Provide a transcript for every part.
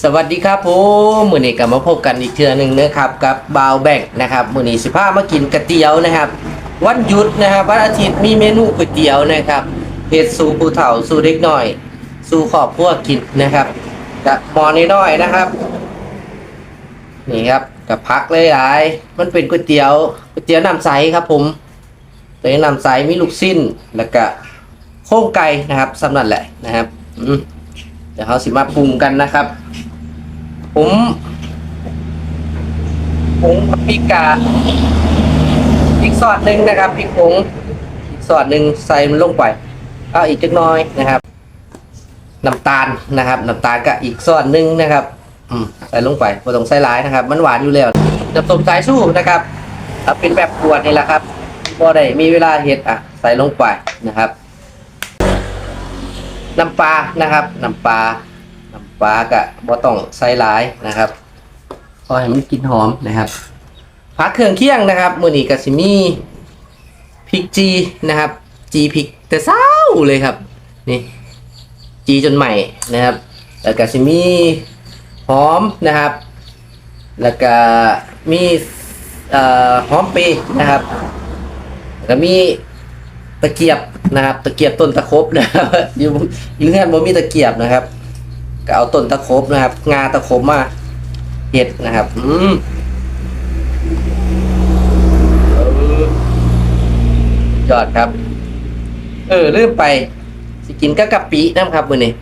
สวัสดีครับผมมือนี้กลับมาพบกันอีกเทือหนึ่งนะครับกับบาวแบกนะครับมือนี้สิพามากินก๋วยเตี๋ยวนะครับ วันหยุดนะครับวันอาทิตย์มีเมนูก๋วยเตี๋ยวนะครับเฮ็ดสู่ผู้เฒ่าสูเด็กหน่อย สู่ครอบครัวกินนะครับกับหมอน้อยๆนะครับ นี่ครับกับพักเลยหลายมันเป็นก๋วยเตี๋ยวก๋วยเตี๋ยวน้ำใสครับ ผมตัวนี้น้ำใสมีลูกสิ้นแล้วก็โค้งไก่นะครับสำนันแหละนะครับเดี๋ยวเขาสิมาปรุงกันนะครับ ผม ผงพริกกาพริกซอสหนึ่งนะครับพริกผงอีกซอสหนึ่งใส่มันลงไปเอาอีกจักน้อยนะครับน้ำตาลนะครับน้ำตาลก็อีกซอสหนึ่งนะครับอืมใส่ลงไปไม่ต้องใส่หลายนะครับ มันหวานอยู่แล้วน้ำส้มสายชูนะครับเอาเป็นแบบขวดนี่แหละครับพอได้มีเวลาเห็ดอะ ใส่ลงไปนะครับน้ำปลานะครับน้ำปลา น้ำปลากะบ่ต้องใส่หลายนะครับพอให้มันกลินหอมนะครับผักเครื่องเคียงนะครับมือนี้ก็สิมีพริกจีนะครับ จีพริกแต่เศร้าเลยครับนี่จีจนใหม่นะครับ แล้วก็สิมีหอมนะครับ แล้วก็มีเอ่อหอมปีนะครับแล้วมีตะเกียบนะครับ ตะเกียบต้นตะครบนะครับอยู่เงื่อนบ่มีตะเกียบนะครับ ก็เอาต้นตะครบนะครับ งาตะครบมาเห็ดนะครับ อืมยอดครับ เออลืมไป สิกินกะกะปิน้ำครับมือนี่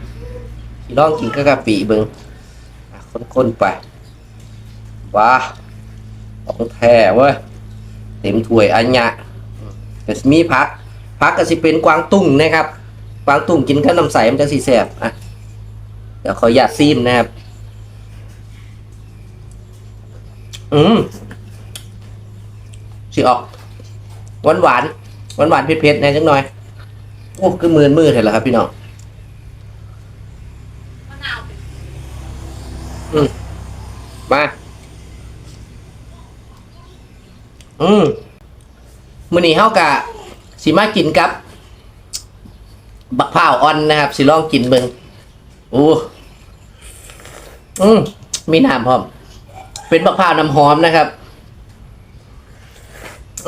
ลองกินกะกะปิเบิงอะคนๆไปว้าของแท้เว้ยเต็มถ้วยอันยะก็มีพักพักก็สิเป็นกวางตุ้งนะครับ กวางตุ้งกินกับน้ำใสมันจะสีแสบอะ เดี๋ยวขอหยาดซีมนะครับ อืมสิออก หวานหวานหวานหวานเผ็ดๆนะจังหน่อยโอ้คือมือมือเห็นแล้วครับ พี่น้องอืมมา อืมมื้อนี้เฮากะสิมากินกับ บักพร้าวอ่อนนะครับ สิลองกินเบิ่งโอ้ อืมมีน้ำพร้อม เป็นมะพร้าวน้ำหอมนะครับ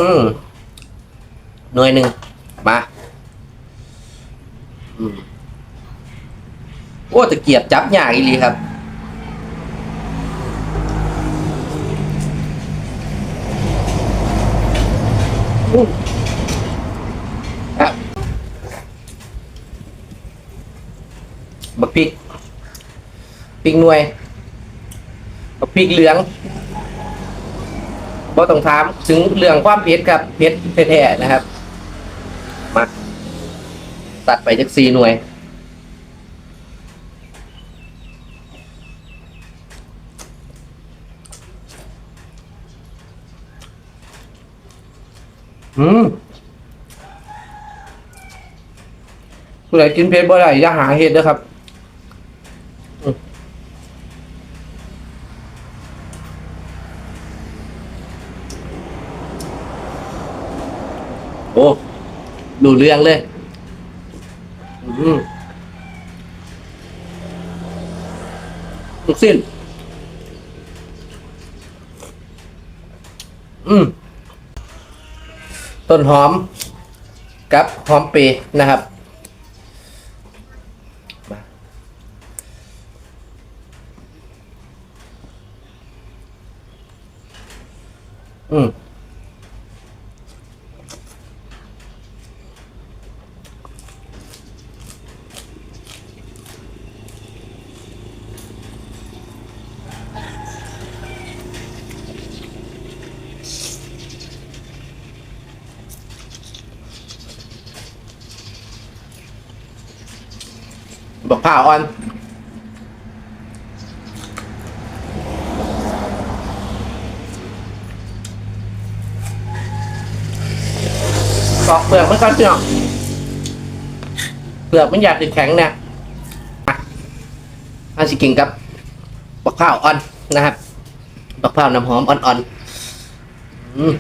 อืมหน่วยหนึ่งมาอืมโอ้ตะเกียบจับยากอีหลีครับอืมครับบักพริกพริกหน่วย กับพริกเหลืองบ่ต้องถามถึงเรื่องความเผ็ดครับเผ็ดแท้ๆนะครับ มาตัดไปจากสี่หน่วย อืมผู้ใดกินเผ็ดบ่ได้อย่าหาเห็ดนะครับ โอ้ดูเรื่องเลยอืมลูกสิ้น อืม ต้นหอม กับหอมเปรย์นะครับอืม บอกผ่าอ่อน ปอกเปลือกมันก่อนพี่น้องเปลือกมันอยากติดแข็งเนี่ยอาสิกินกับบักข้าวอ่อนนะครับบักข้าวน้ำหอมอ่อนๆอืม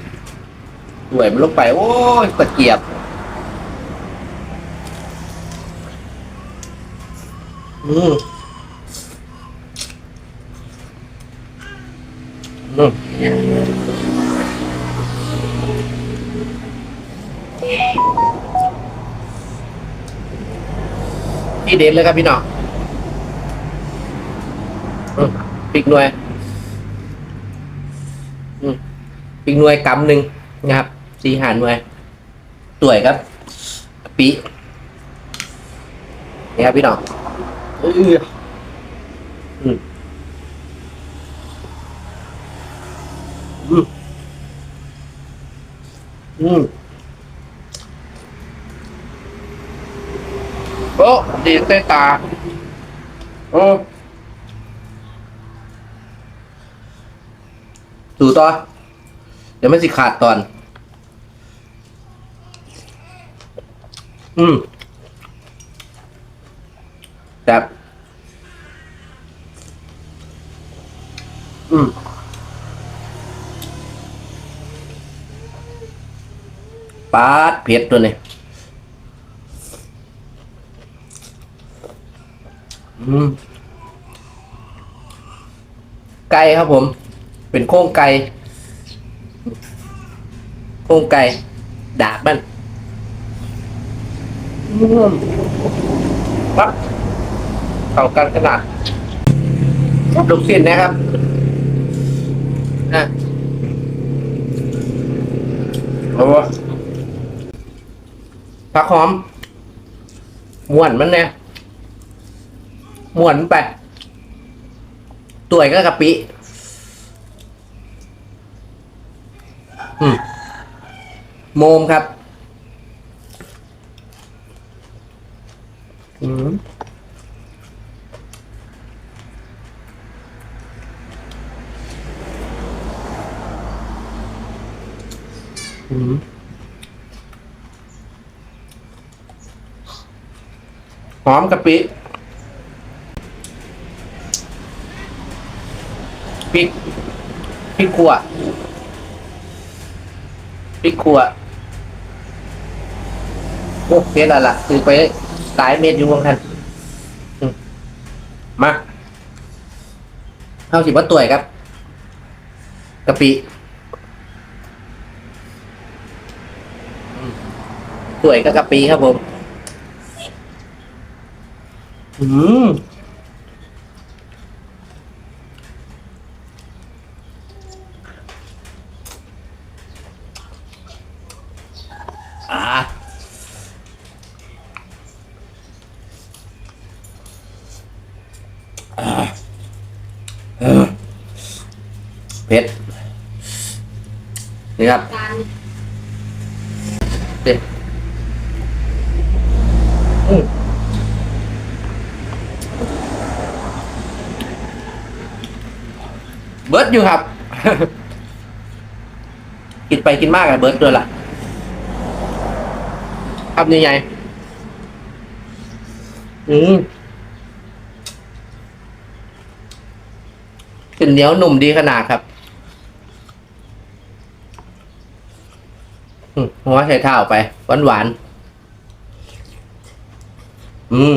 ด้วยมันลงไป โอ้ยตะเกียบ อืมอืมที่เด็ดเลยครับพี่น้องอืมปิกหน่วยอืมปิกหน่วยกำหนึ่งนะครับสี่หาหน่วยตัวยครับปินี่ครับพี่น้อง เอออืมอืมอืมโอ้ดีเต้ตาโอ้ถูต่อ เดี๋ยวมันสิขาดตอน อืม แบบอืมปาดเผ็ดตัวนี้อืมไก่ครับผม เป็นโค้งไก่ โค้งไก่ ดาบมันอืมปั๊บ เข้ากันขนาดลูกศิษย์นะครับนะโอ้ผักหอมม้วนมันเนี่ยม้วนมันไปตัวยก็กะปิ อืม โมมครับ อืม หอมกะปิพริกพริกขั่วพริกขั่วโอ้เผ็ดอะไรล่ะคือไปหลายเม็ดอยู่วงทันมาเอาสิว่าตัวยครับกะปิอืม ตัวยก็กะปิครับผมอืมอ่าอ่าเออเผ็ดนี่ครับ การ เด็ดอืม เบิร์ดอยู่ครับ กินไปกินมากอะเบิร์ดด้วยล่ะครับนี่ไงอืมกลิ่นเหนียวหนุ่มดีขนาดครับหัวใส่เท้าไปหวานหวานอืม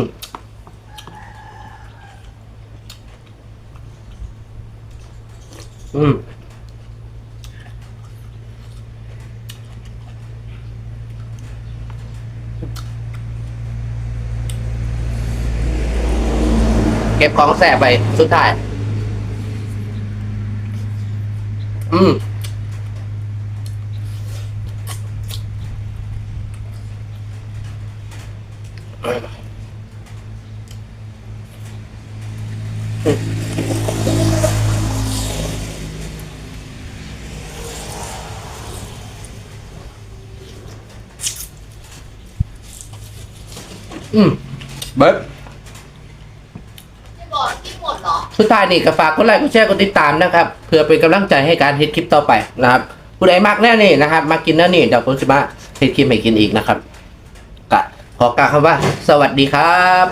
อืมเก็บของแสบไปสุดท้าย อืมอ มเบิร์ดที่บอกที่หมดเหรอ สุดท้ายนี่ก็ฝากกดไลค์กดแชร์กดติดตามนะครับเพื่อเป็นกำลังใจให้การเฮ็ดคลิปต่อไปนะครับผู้ใดมักแน่นี่นะครับมากินแน่นี่เดี๋ยวผมจะมาเฮ็ดคลิปให้กินอีกนะครับก็ขอกล่าวคำว่า สวัสดีครับ